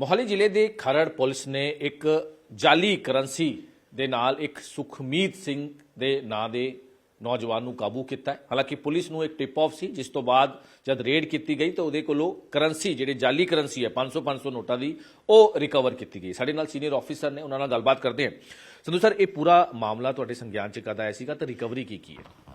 ਮੋਹਾਲੀ ਜ਼ਿਲ੍ਹੇ ਦੇ ਖਰੜ ਪੁਲਿਸ ਨੇ ਇੱਕ ਜਾਲੀ ਕਰੰਸੀ ਦੇ ਨਾਲ ਇੱਕ ਸੁਖਮੀਤ ਸਿੰਘ ਦੇ ਨਾਂ ਦੇ ਨੌਜਵਾਨ ਨੂੰ ਕਾਬੂ ਕੀਤਾ ਹੈ। ਹਾਲਾਂਕਿ ਪੁਲਿਸ ਨੂੰ ਇੱਕ ਟਿਪ ਆਫ ਸੀ, ਜਿਸ ਤੋਂ ਬਾਅਦ ਜਦ ਰੇਡ ਕੀਤੀ ਗਈ ਤਾਂ ਉਹਦੇ ਕੋਲੋਂ ਕਰੰਸੀ, ਜਿਹੜੇ ਜਾਲੀ ਕਰੰਸੀ ਹੈ 500 500 ਨੋਟਾਂ ਦੀ ਉਹ ਰਿਕਵਰ ਕੀਤੀ ਗਈ। ਸਾਡੇ ਨਾਲ ਸੀਨੀਅਰ ਆਫੀਸਰ ਨੇ, ਉਹਨਾਂ ਨਾਲ ਗੱਲਬਾਤ ਕਰਦੇ ਹਾਂ। ਸੰਧੂ ਸਰ, ਇਹ ਪੂਰਾ ਮਾਮਲਾ ਤੁਹਾਡੇ ਸੰਗਿਆਨ ਚ ਕਦ ਆਇਆ ਸੀਗਾ ਤਾਂ ਰਿਕਵਰੀ ਕੀ ਕੀ ਹੈ?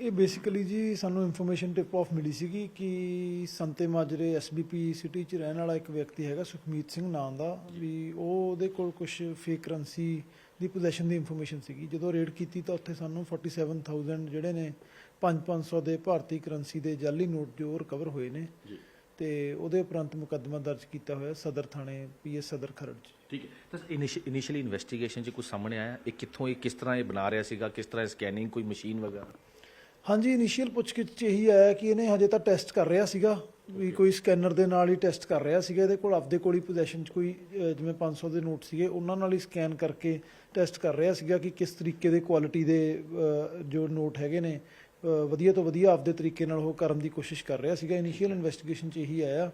ਇਹ ਬੇਸਿਕਲੀ ਜੀ ਸਾਨੂੰ ਇਨਫੋਰਮੇਸ਼ਨ ਟਿਪ ਆਫ ਮਿਲੀ ਸੀਗੀ ਕਿ ਸੰਤੇ ਮਾਜਰੇ ਐਸਬੀਪੀ ਸਿਟੀ 'ਚ ਰਹਿਣ ਵਾਲਾ ਇੱਕ ਵਿਅਕਤੀ ਹੈਗਾ ਸੁਖਮੀਤ ਸਿੰਘ ਨਾਮ ਦਾ ਵੀ ਉਹ ਉਹਦੇ ਕੋਲ ਕੁਝ ਫੇਕ ਕਰੰਸੀ ਦੀ ਪੋਜੀਸ਼ਨ ਦੀ ਇਨਫੋਰਮੇਸ਼ਨ ਸੀਗੀ। ਜਦੋਂ ਰੇਡ ਕੀਤੀ ਤਾਂ ਉੱਥੇ ਸਾਨੂੰ 47000 ਜਿਹੜੇ ਨੇ 5-500 ਦੇ ਭਾਰਤੀ ਕਰੰਸੀ ਦੇ ਜਾਲੀ ਨੋਟ ਜੋ ਰਿਕਵਰ ਹੋਏ ਨੇ। ਜੀ। ਤੇ ਉਹਦੇ ਉਪਰੰਤ ਮੁਕੱਦਮਾ ਦਰਜ ਕੀਤਾ ਹੋਇਆ ਸਦਰ ਥਾਣੇ ਪੀਐਸ ਸਦਰ ਖਰੜ 'ਚ। ਠੀਕ ਹੈ। ਤਾਂ ਇਨੀਸ਼ੀਅਲੀ ਇਨਵੈਸਟੀਗੇਸ਼ਨ 'ਚ ਕੁਝ ਸਾਹਮਣੇ ਆਇਆ। ਇਹ ਕਿੱਥੋਂ ਇਹ ਕਿਸ ਤਰ੍ਹਾਂ ਇਹ ਬਣਾ ਰਿਹਾ ਸੀਗਾ? ਕਿਸ ਤਰ੍ਹਾਂ ਸਕੈਨਿੰਗ ਕੋਈ ਮਸ਼ੀਨ ਵਗੈਰਾ? ਹਾਂਜੀ ਇਨੀਸ਼ੀਅਲ ਪੁੱਛਗਿੱਛ 'ਚ ਇਹੀ ਆਇਆ ਕਿ ਇਹਨੇ ਹਜੇ ਤਾਂ ਟੈਸਟ ਕਰ ਰਿਹਾ ਸੀਗਾ ਵੀ ਕੋਈ ਸਕੈਨਰ ਦੇ ਨਾਲ ਹੀ ਟੈਸਟ ਕਰ ਰਿਹਾ ਸੀਗਾ ਇਹਦੇ ਕੋਲ ਆਪਦੇ ਕੋਲ ਹੀ ਪੋਜੀਸ਼ਨ 'ਚ ਕੋਈ ਅਹ, ਜਿਵੇਂ 500 ਦੇ ਨੋਟ ਸੀਗੇ ਉਹਨਾਂ ਨਾਲ ਹੀ ਸਕੈਨ ਕਰਕੇ ਟੈਸਟ ਕਰ ਰਿਹਾ ਸੀਗਾ ਕਿ ਕਿਸ ਤਰੀਕੇ ਦੇ ਕੁਆਲਿਟੀ ਦੇ ਅਹ, ਜੋ ਨੋਟ ਹੈਗੇ ਨੇ ਅਹ, ਵਧੀਆ ਤੋਂ ਵਧੀਆ ਆਪਦੇ ਤਰੀਕੇ ਨਾਲ ਉਹ ਕਰਨ ਦੀ ਕੋਸ਼ਿਸ਼ ਕਰ ਰਿਹਾ ਸੀਗਾ। ਇਨੀਸ਼ੀਅਲ ਇਨਵੈਸਟੀਗੇਸ਼ਨ 'ਚ ਇਹੀ ਆਇਆ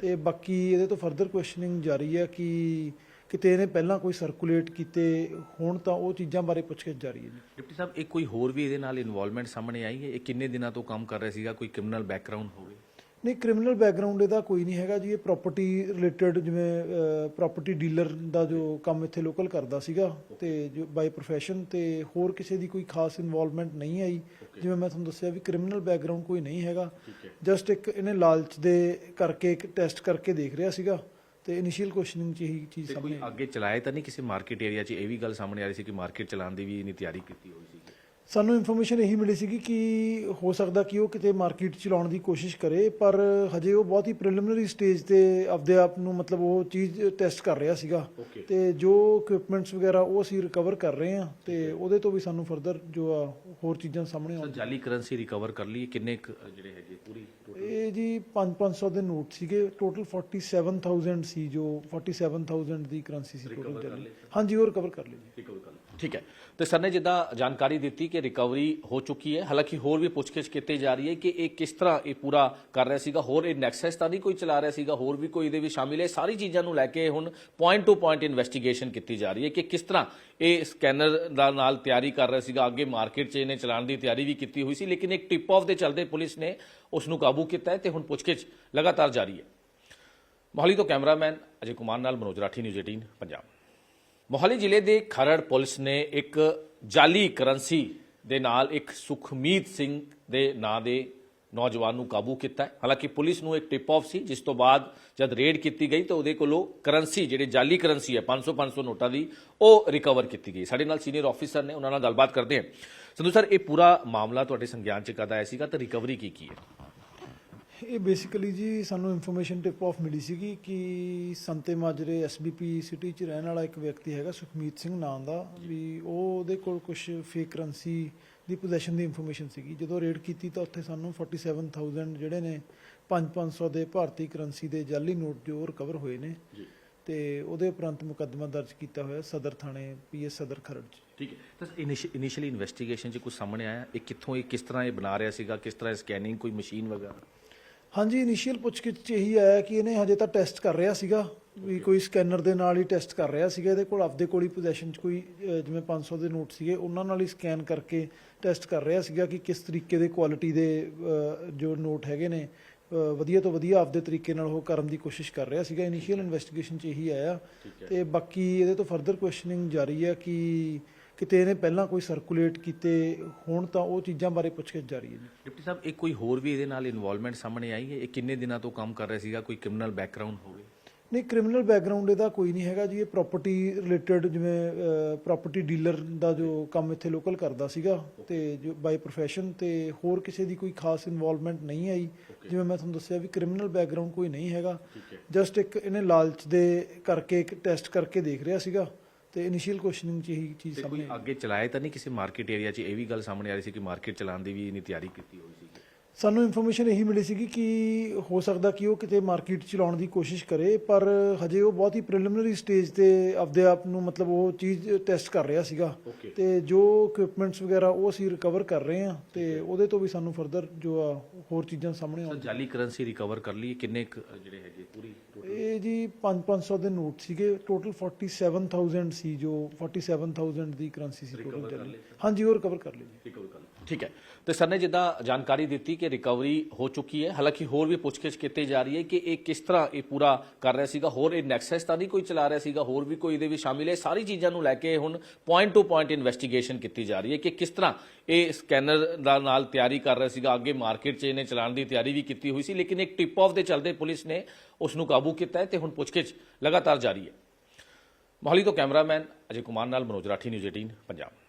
ਤੇ ਬਾਕੀ ਇਹਦੇ ਤੋਂ ਫਰਦਰ ਕੁਐਸਚਨਿੰਗ ਜਾਰੀ ਹੈ ਕਿ ਕਿਤੇ ਇਹਨੇ ਪਹਿਲਾਂ ਕੋਈ ਸਰਕੂਲੇਟ ਕੀਤੇ ਹੁਣ ਤਾਂ ਉਹ ਚੀਜ਼ਾਂ ਬਾਰੇ ਪੁੱਛਗਿੱਛ ਜਾਰੀ ਹੈ ਜੀ। ਡਿਪਟੀ ਸਾਹਿਬ ਇਹ ਕੋਈ ਹੋਰ ਵੀ ਇਹਦੇ ਨਾਲ ਇਨਵੋਲਵਮੈਂਟ ਸਾਹਮਣੇ ਆਈ ਹੈ? ਇਹ ਕਿੰਨੇ ਦਿਨਾਂ ਤੋਂ ਕੰਮ ਕਰ ਰਿਹਾ ਸੀਗਾ? ਕੋਈ ਕ੍ਰਿਮੀਨਲ ਬੈਕਗ੍ਰਾਉਂਡ ਹੋਵੇ? ਨਹੀਂ ਕ੍ਰਿਮੀਨਲ ਬੈਕਗ੍ਰਾਉਂਡ ਇਹਦਾ ਕੋਈ ਨਹੀਂ ਹੈਗਾ ਜੀ। ਇਹ ਪ੍ਰਾਪਰਟੀ ਰਿਲੇਟਡ ਜਿਵੇਂ ਪ੍ਰਾਪਰਟੀ ਡੀਲਰ ਦਾ ਜੋ ਕੰਮ ਇੱਥੇ ਲੋਕਲ ਕਰਦਾ ਸੀਗਾ ਤੇ ਜੋ ਬਾਈ ਪ੍ਰੋਫੈਸ਼ਨ ਤੇ ਹੋਰ ਕਿਸੇ ਦੀ ਕੋਈ ਖਾਸ ਇਨਵੋਲਵਮੈਂਟ ਨਹੀਂ ਆਈ। ਜਿਵੇਂ ਮੈਂ ਤੁਹਾਨੂੰ ਦੱਸਿਆ ਵੀ ਕ੍ਰਿਮੀਨਲ ਬੈਕਗ੍ਰਾਉਂਡ ਕੋਈ ਨਹੀਂ ਹੈਗਾ। ਜਸਟ ਇੱਕ ਇਹਨੇ ਲਾਲਚ ਦੇ ਕਰਕੇ ਇੱਕ ਟੈਸਟ ਕਰਕੇ ਦੇਖ ਰਿਹਾ ਸੀਗਾ। ਤੇ ਇਨੀਸ਼ੀਅਲ ਕੁਐਸਚਨਿੰਗ ਚ ਇਹੀ ਚੀਜ਼ ਤੇ ਕੋਈ ਸਾਹਮਣੇ। ਅੱਗੇ ਚਲਾਇਆ ਤਾਂ ਨਹੀਂ ਕਿਸੇ ਮਾਰਕੀਟ ਏਰੀਆ 'ਚ ਇਹ ਵੀ ਗੱਲ ਸਾਹਮਣੇ ਆ ਰਹੀ ਸੀ ਕਿ ਮਾਰਕੀਟ ਚਲਾਉਣ ਦੀ ਵੀ ਇਹਨੇ ਤਿਆਰੀ ਕੀਤੀ ਹੋਈ ਸੀ ਸਾਨੂੰ ਇਨਫੋਰਮੇਸ਼ਨ ਇਹੀ ਮਿਲੀ ਸੀਗੀ ਕਿ ਹੋ ਸਕਦਾ ਕਿ ਉਹ ਕਿਤੇ ਮਾਰਕੀਟ ਚ ਲਾਉਣ ਦੀ ਕੋਸ਼ਿਸ਼ ਕਰੇ ਪਰ ਹਜੇ ਉਹ ਬਹੁਤ ਹੀ ਪ੍ਰੀਲਿਮਿਨਰੀ ਸਟੇਜ ਤੇ ਆਪਦੇ ਆਪ ਨੂੰ ਮਤਲਬ ਉਹ ਚੀਜ਼ ਟੈਸਟ ਕਰ ਰਿਹਾ ਸੀਗਾ. ਤੇ ਜੋ ਇਕਵਿਪਮੈਂਟਸ ਵਗੈਰਾ ਉਹ ਅਸੀਂ ਰਿਕਵਰ ਕਰ ਰਹੇ ਹਾਂ ਤੇ ਉਹਦੇ ਤੋਂ ਵੀ ਸਾਨੂੰ ਫਰਦਰ ਜੋ ਆ ਹੋਰ ਚੀਜ਼ਾਂ ਸਾਹਮਣੇ ਆਉਣ। ਜਾਲੀ ਕਰੰਸੀ ਰਿਕਵਰ ਕਰ ਲਈ ਕਿੰਨੇ ਜਿਹੜੇ ਹੈਗੇ ਪੂਰੀ ਇਹ ਜੀ 5-500 ਦੇ ਨੋਟ ਸੀਗੇ ਟੋਟਲ 47000 ਸੀ ਜੋ 47000 ਦੀ ਕਰੰਸੀ ਸੀ ਟੋਟਲ? ਹਾਂਜੀ ਉਹ ਰਿਕਵਰ ਕਰ ਲਈ ਰਿਕਵਰ ਕਰ ਲਈ ਠੀਕ ਹੈ। ਤੇ ਸਰ ਨੇ ਜਿੱਦਾਂ ਜਾਣਕਾਰੀ ਦਿੱਤੀ ਕਿ ਰਿਕਵਰੀ ਹੋ ਚੁੱਕੀ ਹੈ, ਹਾਲਾਂਕਿ ਹੋਰ ਵੀ ਪੁੱਛਗਿੱਛ ਕੀਤੀ ਜਾ ਰਹੀ ਹੈ ਕਿ ਇਹ ਕਿਸ ਤਰ੍ਹਾਂ ਇਹ ਪੂਰਾ ਕਰ ਰਿਹਾ ਸੀਗਾ, ਹੋਰ ਇਹ ਨੈਕਸਸ ਤਾਂ ਨਹੀਂ ਕੋਈ ਚਲਾ ਰਿਹਾ ਸੀਗਾ, ਹੋਰ ਵੀ ਕੋਈ ਇਹਦੇ ਵਿੱਚ ਸ਼ਾਮਿਲ ਹੈ। ਸਾਰੀ ਚੀਜ਼ਾਂ ਨੂੰ ਲੈ ਕੇ ਹੁਣ ਪੁਆਇੰਟ ਟੂ ਪੁਆਇੰਟ ਇਨਵੈਸਟੀਗੇਸ਼ਨ ਕੀਤੀ ਜਾ ਰਹੀ ਹੈ ਕਿ ਕਿਸ ਤਰ੍ਹਾਂ ਇਹ ਸਕੈਨਰ ਦਾ ਨਾਲ ਤਿਆਰੀ ਕਰ ਰਿਹਾ ਸੀਗਾ। ਅੱਗੇ ਮਾਰਕੀਟ 'ਚ ਇਹਨੇ ਚਲਾਉਣ ਦੀ ਤਿਆਰੀ ਵੀ ਕੀਤੀ ਹੋਈ ਸੀ, ਲੇਕਿਨ ਇੱਕ ਟਿਪ ਆਫ ਦੇ ਚੱਲਦੇ ਪੁਲਿਸ ਨੇ ਉਸ ਨੂੰ ਕਾਬੂ ਕੀਤਾ ਹੈ ਤੇ ਹੁਣ ਪੁੱਛਗਿੱਛ ਲਗਾਤਾਰ ਜਾਰੀ ਹੈ। ਮੋਹਾਲੀ ਤੋਂ ਕੈਮਰਾਮੈਨ ਅਜੇ ਕੁਮਾਰ ਨਾਲ ਮਨੋਜ ਰਾਠੀ, ਨਿਊਜ਼ 18 ਪੰਜਾਬ। ਮੋਹਾਲੀ ਜ਼ਿਲ੍ਹੇ ਦੇ ਖਰੜ ਪੁਲਿਸ ਨੇ ਇੱਕ ਜਾਲੀ ਕਰੰਸੀ ਦੇ ਨਾਲ ਇੱਕ ਸੁਖਮੀਤ ਸਿੰਘ ਦੇ ਨਾਂ ਦੇ ਨੌਜਵਾਨ ਨੂੰ ਕਾਬੂ ਕੀਤਾ ਹੈ। ਹਾਲਾਂਕਿ ਪੁਲਿਸ ਨੂੰ ਇੱਕ ਟਿਪ ਆਫ ਸੀ, ਜਿਸ ਤੋਂ ਬਾਅਦ ਜਦ ਰੇਡ ਕੀਤੀ ਗਈ ਤਾਂ ਉਹਦੇ ਕੋਲੋਂ ਕਰੰਸੀ, ਜਿਹੜੇ ਜਾਲੀ ਕਰੰਸੀ ਹੈ 500 500 ਨੋਟਾਂ ਦੀ, ਉਹ ਰਿਕਵਰ ਕੀਤੀ ਗਈ। ਸਾਡੇ ਨਾਲ ਸੀਨੀਅਰ ਆਫੀਸਰ ਨੇ, ਉਹਨਾਂ ਨਾਲ ਗੱਲਬਾਤ ਕਰਦੇ ਹਾਂ। ਸੰਧੂ ਸਰ, ਇਹ ਪੂਰਾ ਮਾਮਲਾ ਤੁਹਾਡੇ ਸੰਗਿਆਨ ਚ ਕਦ ਆਇਆ ਸੀਗਾ ਤਾਂ ਰਿਕਵਰੀ ਕੀ ਕੀ ਹੈ? ਇਹ ਬੇਸਿਕਲੀ ਜੀ ਸਾਨੂੰ ਇਨਫੋਰਮੇਸ਼ਨ ਟਿਪ ਆਫ ਮਿਲੀ ਸੀਗੀ ਕਿ ਸੰਤੇ ਮਾਜਰੇ ਐਸਬੀਪੀ ਸਿਟੀ 'ਚ ਰਹਿਣ ਵਾਲਾ ਇੱਕ ਵਿਅਕਤੀ ਹੈਗਾ ਸੁਖਮੀਤ ਸਿੰਘ ਨਾਮ ਦਾ ਵੀ ਉਹ ਉਹਦੇ ਕੋਲ ਕੁਝ ਫੇਕ ਕਰੰਸੀ ਦੀ ਪੋਜੀਸ਼ਨ ਦੀ ਇਨਫੋਰਮੇਸ਼ਨ ਸੀਗੀ। ਜਦੋਂ ਰੇਡ ਕੀਤੀ ਤਾਂ ਉੱਥੇ ਸਾਨੂੰ 47000 ਜਿਹੜੇ ਨੇ 5-500 ਦੇ ਭਾਰਤੀ ਕਰੰਸੀ ਦੇ ਜਾਲੀ ਨੋਟ ਜੋ ਰਿਕਵਰ ਹੋਏ ਨੇ। ਜੀ। ਤੇ ਉਹਦੇ ਉਪਰੰਤ ਮੁਕੱਦਮਾ ਦਰਜ ਕੀਤਾ ਹੋਇਆ ਸਦਰ ਥਾਣੇ ਪੀਐਸ ਸਦਰ ਖਰੜ 'ਚ। ਠੀਕ ਹੈ। ਤਾਂ ਇਨੀਸ਼ੀਅਲੀ ਇਨਵੈਸਟੀਗੇਸ਼ਨ 'ਚ ਕੁਝ ਸਾਹਮਣੇ ਆਇਆ। ਇਹ ਕਿੱਥੋਂ ਇਹ ਕਿਸ ਤਰ੍ਹਾਂ ਇਹ ਬਣਾ ਰਿਹਾ ਸੀਗਾ? ਕਿਸ ਤਰ੍ਹਾਂ ਸਕੈਨਿੰਗ ਕੋਈ ਮਸ਼ੀਨ ਵਗੈਰਾ? ਹਾਂਜੀ ਇਨੀਸ਼ੀਅਲ ਪੁੱਛਗਿੱਛ 'ਚ ਇਹੀ ਆਇਆ ਕਿ ਇਹਨੇ ਹਜੇ ਤਾਂ ਟੈਸਟ ਕਰ ਰਿਹਾ ਸੀਗਾ ਵੀ ਕੋਈ ਸਕੈਨਰ ਦੇ ਨਾਲ ਹੀ ਟੈਸਟ ਕਰ ਰਿਹਾ ਸੀਗਾ ਇਹਦੇ ਕੋਲ ਆਪਦੇ ਕੋਲ ਹੀ ਪੋਜੀਸ਼ਨ 'ਚ ਕੋਈ ਜਿਵੇਂ 500 ਦੇ ਨੋਟ ਸੀਗੇ ਉਹਨਾਂ ਨਾਲ ਹੀ ਸਕੈਨ ਕਰਕੇ ਟੈਸਟ ਕਰ ਰਿਹਾ ਸੀਗਾ ਕਿ ਕਿਸ ਤਰੀਕੇ ਦੇ ਕੁਆਲਿਟੀ ਦੇ ਜੋ ਨੋਟ ਹੈਗੇ ਨੇ ਵਧੀਆ ਤੋਂ ਵਧੀਆ ਆਪਦੇ ਤਰੀਕੇ ਨਾਲ ਉਹ ਕਰਨ ਦੀ ਕੋਸ਼ਿਸ਼ ਕਰ ਰਿਹਾ ਸੀਗਾ। ਇਨੀਸ਼ੀਅਲ ਇਨਵੈਸਟੀਗੇਸ਼ਨ 'ਚ ਇਹੀ ਆਇਆ ਤੇ ਬਾਕੀ ਇਹਦੇ ਤੋਂ ਫਰਦਰ ਕੁਐਸਚਨਿੰਗ ਜਾਰੀ ਹੈ ਕਿ ਕਿਤੇ ਇਹਨੇ ਪਹਿਲਾਂ ਕੋਈ ਸਰਕੂਲੇਟ ਕੀਤੇ ਹੁਣ ਤਾਂ ਉਹ ਚੀਜ਼ਾਂ ਬਾਰੇ ਪੁੱਛਗਿੱਛ ਜਾਰੀ ਹੈ ਜੀ। ਡਿਪਟੀ ਸਾਹਿਬ ਇਹ ਕੋਈ ਹੋਰ ਵੀ ਇਹਦੇ ਨਾਲ ਇਨਵੋਲਵਮੈਂਟ ਸਾਹਮਣੇ ਆਈ ਹੈ? ਇਹ ਕਿੰਨੇ ਦਿਨਾਂ ਤੋਂ ਕੰਮ ਕਰ ਰਿਹਾ ਸੀਗਾ? ਕੋਈ ਕ੍ਰਿਮੀਨਲ ਬੈਕਗ੍ਰਾਉਂਡ ਹੋਵੇ? ਨਹੀਂ ਕ੍ਰਿਮੀਨਲ ਬੈਕਗ੍ਰਾਉਂਡ ਇਹਦਾ ਕੋਈ ਨਹੀਂ ਹੈਗਾ ਜੀ। ਇਹ ਪ੍ਰਾਪਰਟੀ ਰਿਲੇਟਡ ਜਿਵੇਂ ਪ੍ਰਾਪਰਟੀ ਡੀਲਰ ਦਾ ਜੋ ਕੰਮ ਇੱਥੇ ਲੋਕਲ ਕਰਦਾ ਸੀਗਾ ਤੇ ਜੋ ਬਾਈ ਪ੍ਰੋਫੈਸ਼ਨ ਤੇ ਹੋਰ ਕਿਸੇ ਦੀ ਕੋਈ ਖਾਸ ਇਨਵੋਲਵਮੈਂਟ ਨਹੀਂ ਆਈ। ਜਿਵੇਂ ਮੈਂ ਤੁਹਾਨੂੰ ਦੱਸਿਆ ਵੀ ਕ੍ਰਿਮੀਨਲ ਬੈਕਗ੍ਰਾਉਂਡ ਕੋਈ ਨਹੀਂ ਹੈਗਾ। ਜਸਟ ਇੱਕ ਇਹਨੇ ਲਾਲਚ ਦੇ ਕਰਕੇ ਇੱਕ ਟੈਸਟ ਕਰਕੇ ਦੇਖ ਰਿਹਾ ਸੀਗਾ। ਤੇ ਇਨੀਸ਼ੀਅਲ ਕੁਐਸਚਨਿੰਗ ਚ ਇਹੀ ਚੀਜ਼ ਤੇ ਸਾਹਮਣੇ ਕੋਈ ਆਈ। ਅੱਗੇ ਚਲਾਇਆ ਤਾਂ ਨਹੀਂ ਕਿਸੇ ਮਾਰਕੀਟ ਏਰੀਆ 'ਚ ਇਹ ਵੀ ਗੱਲ ਸਾਹਮਣੇ ਆ ਰਹੀ ਸੀ ਕਿ ਮਾਰਕੀਟ ਚਲਾਉਣ ਦੀ ਵੀ ਇਹਨੇ ਤਿਆਰੀ ਕੀਤੀ ਹੋਈ ਸੀ ਸਾਨੂੰ ਇਨਫੋਰਮੇਸ਼ਨ ਇਹੀ ਮਿਲੀ ਸੀਗੀ ਕਿ ਹੋ ਸਕਦਾ ਕਿ ਉਹ ਕਿਤੇ ਮਾਰਕੀਟ ਚ ਲਾਉਣ ਦੀ ਕੋਸ਼ਿਸ਼ ਕਰੇ ਪਰ ਹਜੇ ਉਹ ਬਹੁਤ ਹੀ ਪ੍ਰੀਲਿਮਿਨਰੀ ਸਟੇਜ ਤੇ ਆਪਦੇ ਆਪ ਨੂੰ ਮਤਲਬ ਉਹ ਚੀਜ਼ ਟੈਸਟ ਕਰ ਰਿਹਾ ਸੀਗਾ. ਤੇ ਜੋ ਇਕਵਿਪਮੈਂਟਸ ਵਗੈਰਾ ਉਹ ਅਸੀਂ ਰਿਕਵਰ ਕਰ ਰਹੇ ਹਾਂ ਤੇ ਉਹਦੇ ਤੋਂ ਵੀ ਸਾਨੂੰ ਫਰਦਰ ਜੋ ਆ ਹੋਰ ਚੀਜ਼ਾਂ ਸਾਹਮਣੇ ਸਰ ਆਉਣ ਜਾਲੀ ਕਰੰਸੀ ਰਿਕਵਰ ਕਰ ਲਈ ਕਿੰਨੇ ਕੁ, ਜਿਹੜੇ ਹੈਗੇ ਪੂਰੀ ਇਹ ਜੀ 5-500 ਦੇ ਨੋਟ ਸੀਗੇ ਟੋਟਲ 47000 ਸੀ ਜੋ 47000 ਦੀ ਕਰੰਸੀ ਸੀ ਟੋਟਲ ਹਾਂਜੀ ਉਹ ਰਿਕਵਰ ਕਰ ਲਈ। ਜੀ ਠੀਕ ਹੈ। ਤੇ ਸਰ ਨੇ ਜਿੱਦਾਂ ਜਾਣਕਾਰੀ ਦਿੱਤੀ ਕਿ ਰਿਕਵਰੀ ਹੋ ਚੁੱਕੀ ਹੈ, ਹਾਲਾਂਕਿ ਹੋਰ ਵੀ ਪੁੱਛਗਿੱਛ ਕੀਤੀ ਜਾ ਰਹੀ ਹੈ ਕਿ ਇਹ ਕਿਸ ਤਰ੍ਹਾਂ ਇਹ ਪੂਰਾ ਕਰ ਰਿਹਾ ਸੀਗਾ। ਹੋਰ ਇਹ ਨੈਕਸਸ ਤਾਂ ਨਹੀਂ ਕੋਈ ਚਲਾ ਰਿਹਾ ਸੀਗਾ, ਹੋਰ ਵੀ ਕੋਈ ਇਹਦੇ ਵਿੱਚ ਸ਼ਾਮਿਲ ਹੈ। ਸਾਰੀ ਚੀਜ਼ਾਂ ਨੂੰ ਲੈ ਕੇ ਹੁਣ ਪੁਆਇੰਟ ਟੂ ਪੁਆਇੰਟ ਇਨਵੈਸਟੀਗੇਸ਼ਨ ਕੀਤੀ ਜਾ ਰਹੀ ਹੈ ਕਿ ਕਿਸ ਤਰ੍ਹਾਂ ਇਹ ਸਕੈਨਰ ਦਾ ਨਾਲ ਤਿਆਰੀ ਕਰ ਰਿਹਾ ਸੀਗਾ। ਅੱਗੇ ਮਾਰਕੀਟ 'ਚ ਇਹਨੇ ਚਲਾਉਣ ਦੀ ਤਿਆਰੀ ਵੀ ਕੀਤੀ ਹੋਈ ਸੀ, ਲੇਕਿਨ ਇੱਕ ਟਿਪ ਆਫ ਦੇ ਚਲਦੇ ਪੁਲਿਸ ਨੇ ਉਸ ਨੂੰ ਕਾਬੂ ਕੀਤਾ ਹੈ ਤੇ ਹੁਣ ਪੁੱਛਗਿੱਛ ਲਗਾਤਾਰ ਜਾਰੀ ਹੈ। ਮੋਹਾਲੀ ਤੋਂ ਕੈਮਰਾਮੈਨ ਅਜੇ ਕੁਮਾਰ ਨਾਲ ਮਨੋਜ ਰਾਠੀ, ਨਿਊਜ਼ 18 ਪੰਜਾਬ।